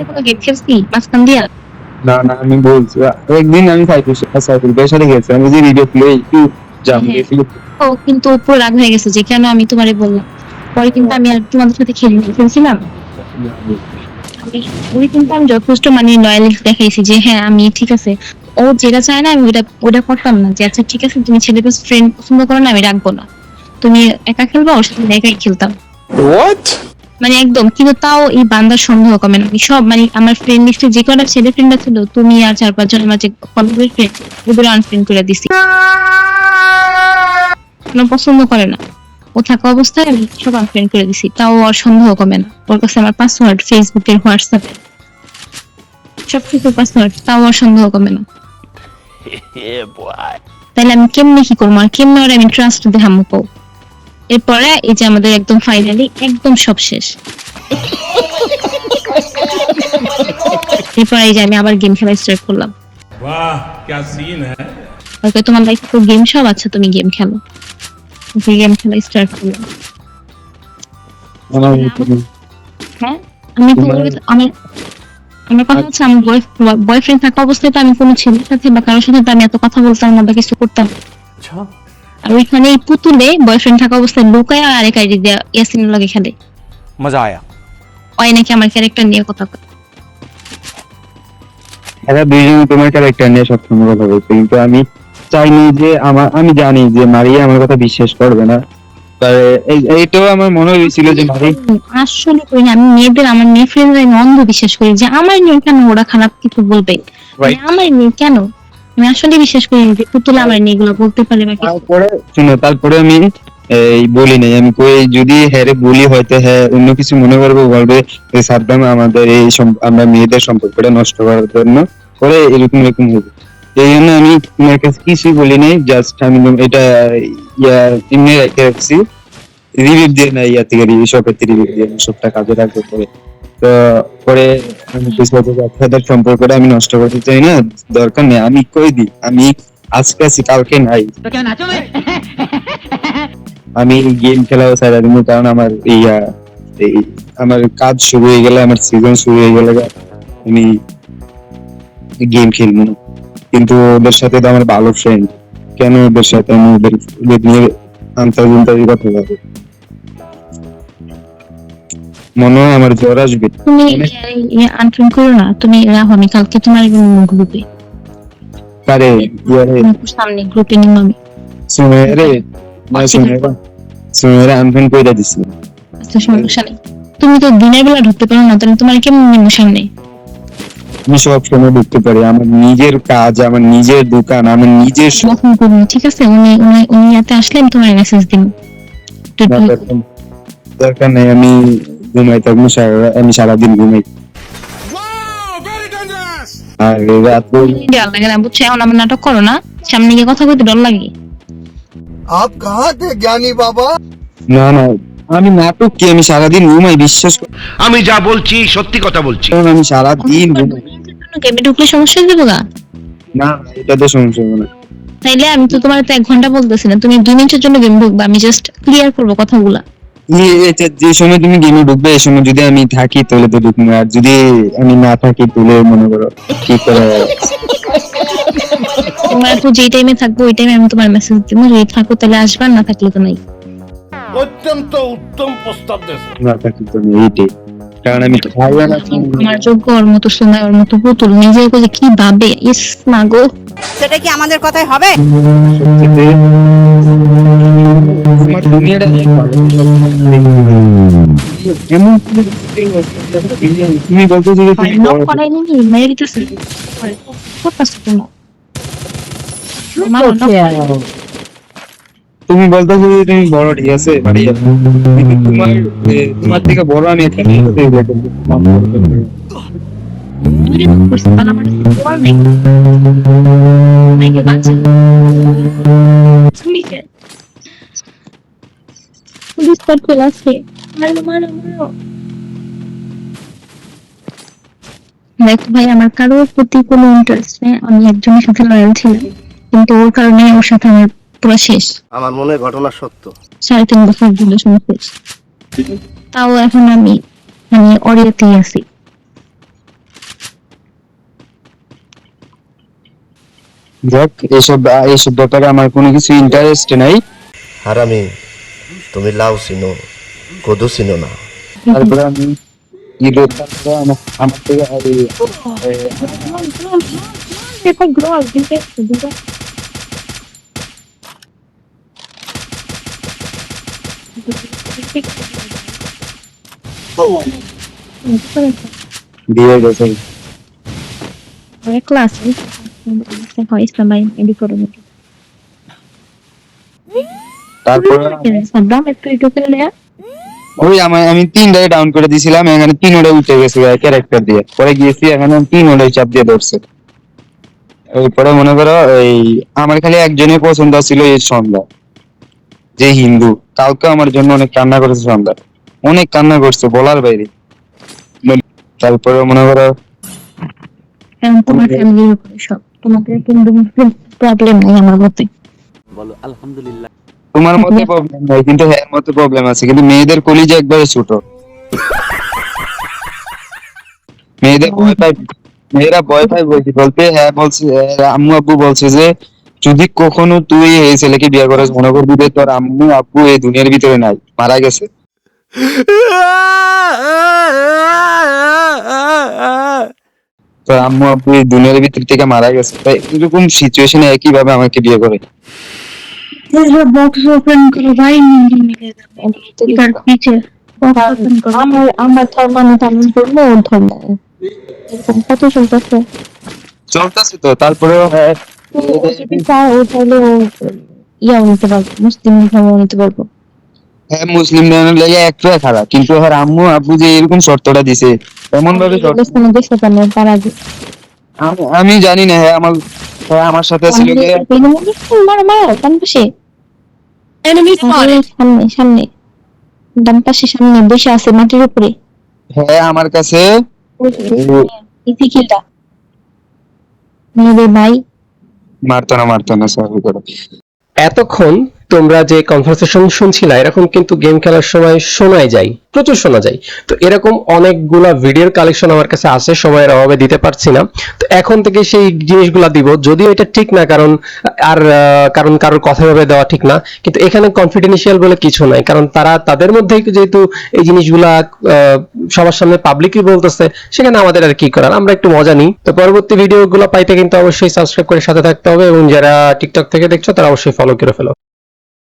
কোনো গেম খেলছি মাঝখান দিয়া না না আমি বলছি একদিন আমি সাইকেল সাইকেল গেছি আমি যে ভিডিও প্লে একটু জাম হ্যাঁ। গেছি ও কিন্তু ও পুরো রাগ হয়ে গেছে যে কেন আমি তোমারে বললাম? পরে কিন্তু আমি আর তোমাদের সাথে খেলিনি খেলছিলাম ওই কিন্তু আমি যথেষ্ট মানে লয়ালিটি দেখাইছি যে হ্যাঁ আমি ঠিক আছে। ও যেটা চায় না আমি ওটা ওটা করতাম না যে আচ্ছা ঠিক আছে তুমি ছেলে বেস্ট ফ্রেন্ড পছন্দ করো না আমি রাখব না। তুমি একা খেলবা ওর সাথে একাই খেলতাম। What? মানে একদম কিন্তু তাও এই বান্দার সন্দেহ কমে না। আমি সব মানে আমার ফ্রেন্ড লিস্টে যে কটা ছেলে ফ্রেন্ড ছিল তুমি আর চার পাঁচজন আমার যে কলেজের ফ্রেন্ড ওদের আনফ্রেন্ড করে দিছি। কোনো পছন্দ করে না। ও থাকা অবস্থায় আমি সব আনফ্রেন্ড করে দিছি তাও আর সন্দেহ কমে না। ওর কাছে আমার পাসওয়ার্ড ফেসবুকের হোয়াটসঅ্যাপে সব কিছু পাসওয়ার্ড তাও আর সন্দেহ কমে না। তাহলে আমি কেমনে কি করব? আর কেমনে আমি ট্রাস্ট দেখামো পাও এরপরে এই যে আমাদের একদম ফাইনালি একদম সব শেষ এরপরে এই যে আমি আবার গেম খেলা স্টার্ট করলাম वाह क्या सीन है ওকে তোমার লাইফে তো গেম সব আচ্ছা তুমি গেম খেলো গেম খেলা স্টার্ট করলাম আমার হ্যাঁ আমি তো তোমার- ওর- আমার আমার কথা হচ্ছে আমার বয়ফ্রেন্ড থাকা অবস্থায় তো আমি কোনো ছেলের সাথে বা কারোর সাথে তো আমি এত কথা বলতাম না বা কিছু করতাম না। আর ওইখানে পুতুলে বয়ফ্রেন্ড থাকা অবস্থায় লুকায় আর আইডি ইয়াসিনের লগে খেলে। মজা আয়া। ওই নাকি আমার ক্যারেক্টার নিয়ে কথা আচ্ছা, কথা এরা তোমার ক্যারেক্টার নিয়ে কথা বলছে কিন্তু আমি চাইনি যে আমার আমি জানি যে মারিয়া আমার কথা বিশ্বাস করবে না। এইটাও আমার মনে হয়েছিল যে আসলে আমি মেয়েদের মেয়ে বিশ্বাস করি যে নিয়ে কেন ওরা খারাপ কিছু বলবে? মানে আমার নিয়ে কেন? আমি আসলে বিশ্বাস করি যে পুতুলা আমার বলতে পারে তারপরে শুনো, তারপরে আমি, এই বলি নাই, আমি কই, যদি বলি হয়তো হ্যাঁ অন্য কিছু মনে বলবে সাদ্দাম আমাদের এই আমরা মেয়েদের সম্পর্কটা নষ্ট করার জন্য করে এরকম এরকম হবে। এই জন্য আমি তোমার কাছে কিছুই বলি নাই জাস্ট আমি এটা, ইয়া এমনি রেখে রাখছি। রিভিউ দিয়ে না ইয়া থেকে রিভিউ রিভিউ দিয়ে সবটা কাজে রাখব পরে। তো পরে আমি সম্পর্কটা নষ্ট করতে চাই না দরকার নেই আমি কই দিই? আমি আজকে আছি কালকে নাই। আমি গেম খেলাও দিব কারণ আমার ইয়া এই আমার কাজ শুরু হয়ে গেলে আমার সিজন শুরু হয়ে গেলে আমি গেম খেলব না। কিন্তু ওদের সাথে তো আমার ভালো ফ্রেন্ড কেন ওদের সাথে? আমি ওদের নিয়ে আন্তর্জাতিক কথা বলব। মনে হয় আমার জ্বর আসবে। তুমি আনফ্রেন্ড করো না তুমি রাখো আমি কালকে তোমার গ্রুপে। পারে ইয়ারে সামনে গ্রুপে নিম আমি সুমেরে না সুমেরা সুমেরা আনফেন কইরা দিছি। আচ্ছা সমস্যা নেই। তুমি তো দিনের বেলা ঢুকতে পারো না তাহলে তোমার কেমন নিম সামনে? আমি সব সময় ঢুকতে পারি আমার নিজের কাজ আমার নিজের দোকান আমার নিজের সব যখন ঠিক আছে? উনি উনি উনি ইয়াতে আসলে আমি তোমার মেসেজ দিব। একটু না, দরকার নেই। দরকার নেই আমি ঘুমাই থাকব আমি সারাদিন ঘুমাই। আর রাত ডর লাগে। আমি যা বলছি সত্যি কথা বলছি। আমি সারাদিন কেমনে ঢুকলে সমস্যা দেবো না না এটা তো সমস্যা তাইলে আমি তো তোমার তো এক ঘণ্টা বলতেছি না তুমি দুই মিনিটের জন্য গেম ঢুকবা? আমি জাস্ট ক্লিয়ার করব কথাগুলা। যে সময় তুমি গেমে ঢুকবে এই সময় যদি আমি থাকি তাহলে তো ঢুকবো। আর যদি আমি না থাকি তাহলে মনে করো কি করে তোমার তো যেই টাইমে থাকব ওই টাইমে আমি তোমার মেসেজ দিব। যদি থাকো তাহলে আসবা না থাকলে তো নাই। অত্যন্ত উত্তম প্রস্তাব দিয়েছে। না থাকি তো এইটাই। কারণ আমি না আমার যোগ্য ওর মতো সময় ওর মতো পুতুল। নিজে যে কি ভাবে? ইস না গো। সেটা কি আমাদের কথাই হবে? তুমি বলতে যে তুমি বড়- তুমি। তুমি তুমি ঠিক আছে তোমার তোমার থেকে বড় আমি নেই। পুলিশ কন্ট্রোল আছে। মারো ভাই আমার কারোর প্রতি কোনো ইন্টারেস্ট নেই। আমি একজনের সাথে লয়াল ছিলাম। কিন্তু ওর কারণে ওর সাথে আমার পুরো শেষ। আমার মনে ঘটনা সত্য। সাড়ে তিন বছর শেষ। তাও এখন আমি মানে অরিয়াতেই আছি। দেখ এসব এসব ব্যাপারে আমার কোনো কিছু ইন্টারেস্ট নাই। হারামি। তুমি লাউ চিনো কদু চিনো না তারপরে আমি ঈদের তারপরে আমার আমার থেকে আর এই, এ, People grow up, you get তারপরে. ওই আমার আমি তিনটাই ডাউন করে দিয়েছিলাম এখানে তিন ওটা উঠে গেছে ক্যারেক্টার দিয়ে। পরে গিয়েছি এখানে তিন ওটাই চাপ দিয়ে ধরছে। এরপরে মনে করো এই আমার খালি একজনের পছন্দ ছিল এই সন্ধ্যা। যে হিন্দু কাউকে আমার জন্য অনেক কান্না করেছে সন্ধ্যা। অনেক কান্না করছে বলার বাইরে। তারপরে মনে করো তোমার ফ্যামিলির উপরে সব তোমাদের কিন্তু প্রবলেম নেই আমার মতে। তোমার মতে প্রবলেম নাই, কিন্তু হ্যাঁ মতে প্রবলেম আছে, কিন্তু মেয়েদের কলিজা একবারে ছোট। মেয়েদের ভয় পাই মেয়েরা ভয় পাই বলছি বলতে? হ্যাঁ বলছে আম্মু আব্বু বলছে যে, যদি কখনো তুই এই ছেলেকে বিয়ে করিস, মনে করবি যে তোর আম্মু আব্বু এই দুনিয়ার ভিতরে নাই, মারা গেছে। তোর আম্মু আব্বু এই দুনিয়ার ভিতর থেকে মারা গেছে। তাই এরকম সিচুয়েশনে একই ভাবে আমাকে বিয়ে করে। বক্স ওপেন করো ভাই এটার পিছে আমার আমার ধর্ম আমি পালন করব ওর ধর্ম। এরকম কত চলতেছে? চলতেছে তো তারপরেও ও যদি চায় ও তাহলে ও ইয়াও নিতে পারব মুসলিম ধর্ম নিতে পারব। হ্যাঁ মুসলিম ধর্মের লেগে একটু খারাপ কিন্তু ওর আম্মু আব্বু যে এরকম শর্তটা দিছে এমন ভাবে শর্ত দেশে পানে তার আগে আমি- জানি না হ্যাঁ আমার হ্যাঁ আমার সাথে ছিল যে মারো মারো ডান পাশে। সামনে সামনে। ডান পাশে সামনে বসে আছে মাটির উপরে। হ্যাঁ আমার কাছে ইথিকিলটা মেয়েদের ভাই। মারতো না মারতো না সরি করে। এতক্ষণ তোমরা যে কনভারসেশন শুনছিলা, এরকম কিন্তু গেম খেলার সময় শোনাই যায়, প্রচুর শোনা যায়। তো এরকম অনেকগুলা ভিডিওর কালেকশন আমার কাছে আছে সময়ের অভাবে দিতে পারছি না। তো এখন থেকে সেই জিনিসগুলা দিব, যদিও এটা ঠিক না, কারণ, আর কারণ কারোর কথা ভাবে দেওয়া ঠিক না। কিন্তু এখানে কনফিডেন্সিয়াল বলে কিছু নাই, কারণ তারা তাদের মধ্যে যেহেতু এই জিনিসগুলা সবার সামনে পাবলিকই বলতেছে, সেখানে আমাদের আর কি করার? আমরা একটু মজা নিই। তো পরবর্তী ভিডিওগুলো পাইতে কিন্তু অবশ্যই সাবস্ক্রাইব করে সাথে থাকতে হবে, এবং যারা টিকটক থেকে দেখছ, তারা অবশ্যই ফলো করে ফেলো।